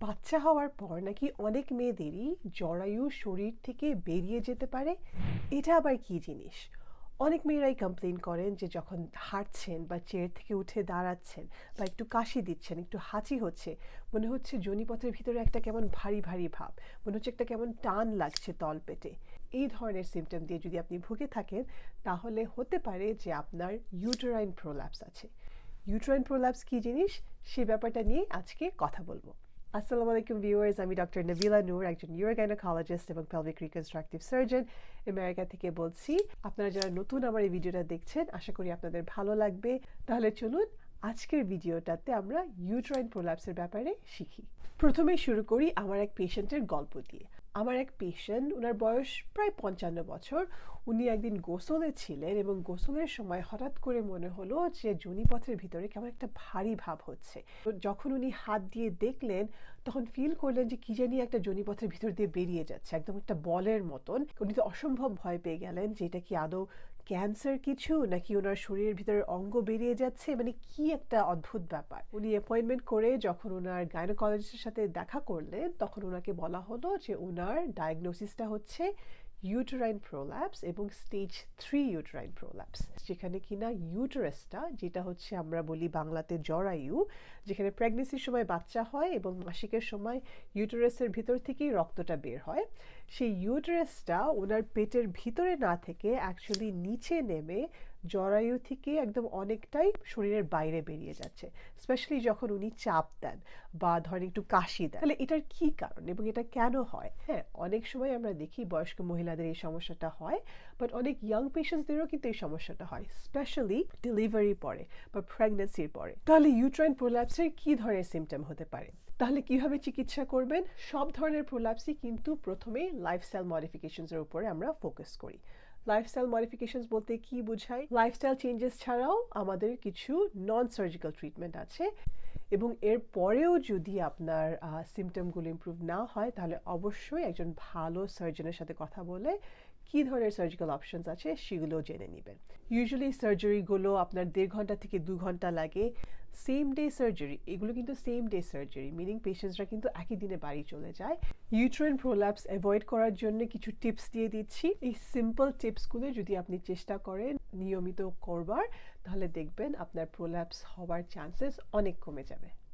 বাচ্চা হওয়ার পর নাকি অনেক মেয়েদেরই জরায়ু শরীর থেকে বেরিয়ে যেতে পারে? এটা আবার কি জিনিস? অনেক মেয়েরাই কমপ্লেন করেন যে যখন হাঁটছেন বা চেয়ার থেকে উঠে দাঁড়াচ্ছেন বা একটু কাশি দিচ্ছেন, একটু হাঁচি হচ্ছে, মনে হচ্ছে জনিপথের ভিতরে একটা কেমন ভারী ভারী ভাব, মনে হচ্ছে একটা কেমন টান লাগছে তলপেটে। এই ধরনের সিমটম দিয়ে যদি আপনি ভুগে থাকেন, তাহলে হতে পারে যে আপনার ইউটেরাইন প্রোল্যাপস আছে। ইউটেরাইন প্রোল্যাপস কী জিনিস? সে ব্যাপারটা নিয়ে আজকে কথা বলব। আসসালামু আলাইকুম ভিউয়ার্স আমি ডক্টর নবিলা নূর একজন নিউরোগাইনোকোলজিস্ট এবং পেলভিক রিকনস্ট্রাকটিভ সার্জন আমেরিকা থেকে বলছি। আপনারা যারা নতুন আমার এই ভিডিওটা দেখছেন, আশা করি আপনাদের ভালো লাগবে। তাহলে চলুন আজকের ভিডিওটাতে আমরা ইউট্রাইন প্রোল্যাপসের ব্যাপারে শিখি। প্রথমে শুরু করি আমার এক পেশেন্টের গল্প দিয়ে। আমার এক পেশেন্ট ওনার বয়স প্রায় পঞ্চান্ন বছর। উনি একদিন গোসলে ছিলেন এবং গোসলের সময় হঠাৎ করে মনে হলো যে জনিপথের ভিতরে কেমন একটা ভারী ভাব হচ্ছে। যখন উনি হাত দিয়ে দেখলেন, তখন ফিল করলেন যে কি জানি একটা জনিপথের ভিতর দিয়ে বেরিয়ে যাচ্ছে, একদম একটা বলের মতন। উনি তো অসম্ভব ভয় পেয়ে গেলেন যে এটা কি আদৌ ক্যান্সার কিছু নাকি ওনার শরীরের ভিতরে অঙ্গ বেরিয়ে যাচ্ছে? মানে কি একটা অদ্ভুত ব্যাপার। উনি অ্যাপয়েন্টমেন্ট করে যখন ওনার গাইনোকলজিস্টের সাথে দেখা করলেন, তখন ওনাকে বলা হলো যে ওনার ডায়াগনোসিসটা হচ্ছে ইউটেরাইন প্রোল্যাপস এবং স্টেজ থ্রি ইউটেরাইন প্রোল্যাপস যেখানে কিনা ইউটারাসটা যেটা হচ্ছে আমরা বলি বাংলাতে জরায়ু, যেখানে প্রেগনেন্সির সময় বাচ্চা হয় এবং মাসিকের সময় ইউটারাসের ভিতর থেকেই রক্তটা বের হয়। সেই ইউটারাসটা ওনার পেটের ভিতরে না থেকে অ্যাকচুয়ালি নিচে নেমে জরায়ু থেকে একদম অনেকটাই শরীরের বাইরে বেরিয়ে যাচ্ছে স্পেশালি যখন উনি চাপ দেন বা ধরেন একটু কাশি দেন। তাহলে এটার কি কারণ এবং এটা কেন হয়? হ্যাঁ অনেক সময় আমরা দেখি বয়স্ক মহিলাদের এই সমস্যাটা হয় বাট অনেক ইয়াং পেশেন্টসদেরও কিন্তু এই সমস্যাটা হয় স্পেশালি ডেলিভারি পরে বা প্রেগনেন্সির পরে। তাহলে ইউট্রাইন প্রোল্যাপসের কি ধরনের সিমটম হতে পারে? তাহলে কীভাবে চিকিৎসা করবেন? সব ধরনের প্রোল্যাপসই কিন্তু প্রথমেই লাইফস্টাইল মডিফিকেশনসের উপরে আমরা ফোকাস করি। লাইফস্টাইল মডিফিকেশনস বলতে কি বোঝায়? লাইফস্টাইল চেঞ্জেস ছাড়াও আমাদের কিছু নন সার্জিক্যাল ট্রিটমেন্ট আছে। এবং এর পরেও যদি আপনার সিমটমগুলো ইম্প্রুভ না হয়, তাহলে অবশ্যই একজন ভালো সার্জনের সাথে কথা বলে কী ধরনের সার্জিক্যাল অপশনস আছে সেগুলো জেনে নেবেন। ইউজুয়ালি সার্জারিগুলো আপনার দেড় ঘণ্টা থেকে দু ঘণ্টা লাগে। সেম ডে সার্জারি এগুলো কিন্তু সেম ডে সার্জারি মিনিং পেশেন্টসরা কিন্তু একই দিনে বাড়ি চলে যায়। ইউট্রেন প্রোল্যাপস অ্যাভয়েড করার জন্য কিছু টিপস দিয়ে দিচ্ছি। এই সিম্পল টিপসগুলো যদি আপনি চেষ্টা করেন নিয়মিত করবার, তাহলে দেখবেন আপনার প্রোল্যাপস হওয়ার চান্সেস অনেক কমে যাবে।